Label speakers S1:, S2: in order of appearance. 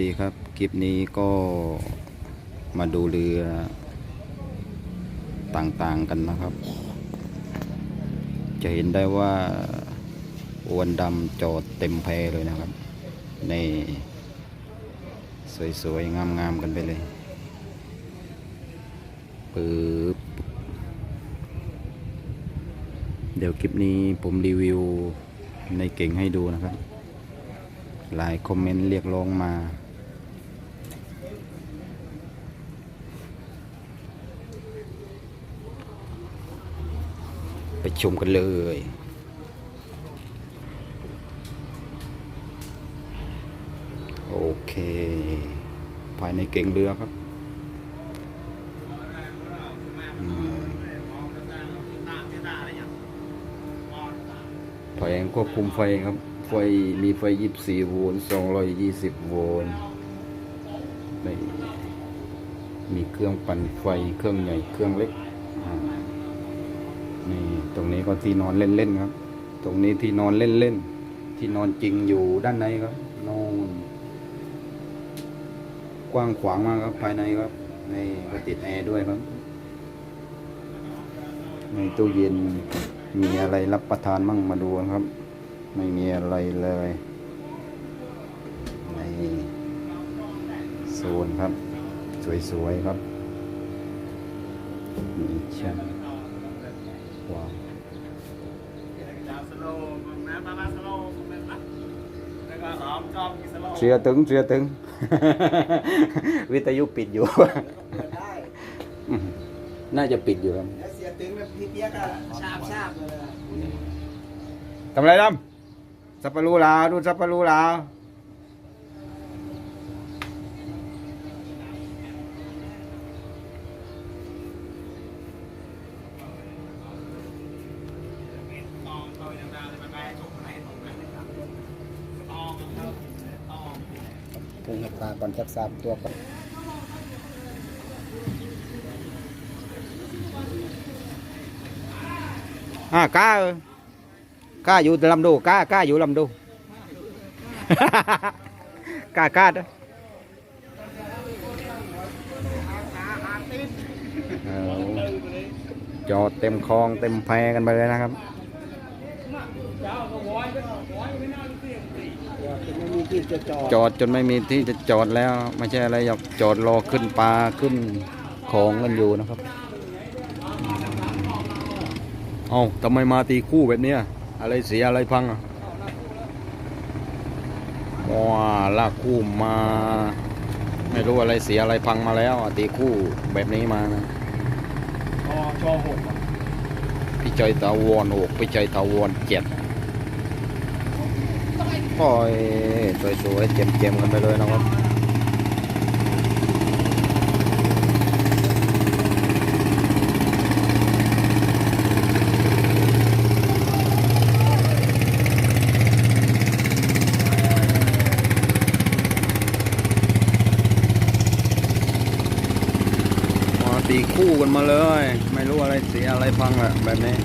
S1: ดีครับ คลิปนี้ก็มาดูเรือต่างๆกันนะครับ จะเห็นได้ว่าอวนดำจอดเต็มแพเลยนะครับ ในสวยๆ งามๆ กันไปเลยปึ๊บเดี๋ยวคลิปนี้ผมรีวิวในเก่งให้ดูนะครับหลายคอมเมนต์เรียกร้องมา ไปชมกันเลย โอเค ภายในเก่งเรือครับแผงควบคุมไฟครับ ไฟมีไฟ 24 โวลต์ 220 โวลต์มีมีเครื่องปั่นไฟ เครื่องใหญ่ เครื่องเล็ก ตรงนี้ก็ที่นอนเล่นๆครับ ตรงนี้ที่นอนเล่นๆ ที่นอนจริงอยู่ด้านในครับนอนกว้างขวางมากครับภายในครับในก็ติดแอร์ด้วยครับ ในตู้เย็นมีอะไรรับประทานมั่งมาดูครับ ไม่มีอะไรเลยในโซนครับ สวยๆครับมีชั้น ว้าว
S2: สโลว์นะมามาสโลว์นะแล้วก็ซ้อมชอบกินสโลว์
S1: เสือตึงเสือตึง วิทยุปิดอยู่
S2: เปิดได้
S1: น่าจะปิดอยู่ครับ
S2: แล้วเสียตึงแบบพี่เปียกอะชาบชาบเลยอะ
S1: ทำไรดำสับปะรูลาวดูสับปะรูลาว
S2: ปรุง
S1: ห็ดปลาก่อนจักสามตัวก่อนอ่ากล้ากล้าอยู่ลำดูกล้ากล้าอยู่ลำดูกล้ากล้าเด้อเอาจอดเต็มคลองเต็มแพกันไปเลยนะครับ
S2: ไม่มีที่จะจอด
S1: จอดจนไม่มีที่จะจอดแล้ว ไม่ใช่อะไรหรอกจอดรอขึ้นปลาขึ้นของกันอยู่นะครับ เอาทำไมมาตีคู่แบบเนี้ยอะไรเสียอะไรพังอะว้าลากคู่มา ไม่รู้อะไรเสียอะไรพังมาแล้วอะตีคู่แบบนี้มานะ
S2: จอจอหก
S1: พี่ใจตาวอนโอกพี่ใจตาวอนเจ็ด โอ้ยสวยๆเจ็มๆกันไปเลยนะครับตีคู่กันมาเลย ไม่รู้อะไรเสียอะไรพังอะแบบนี้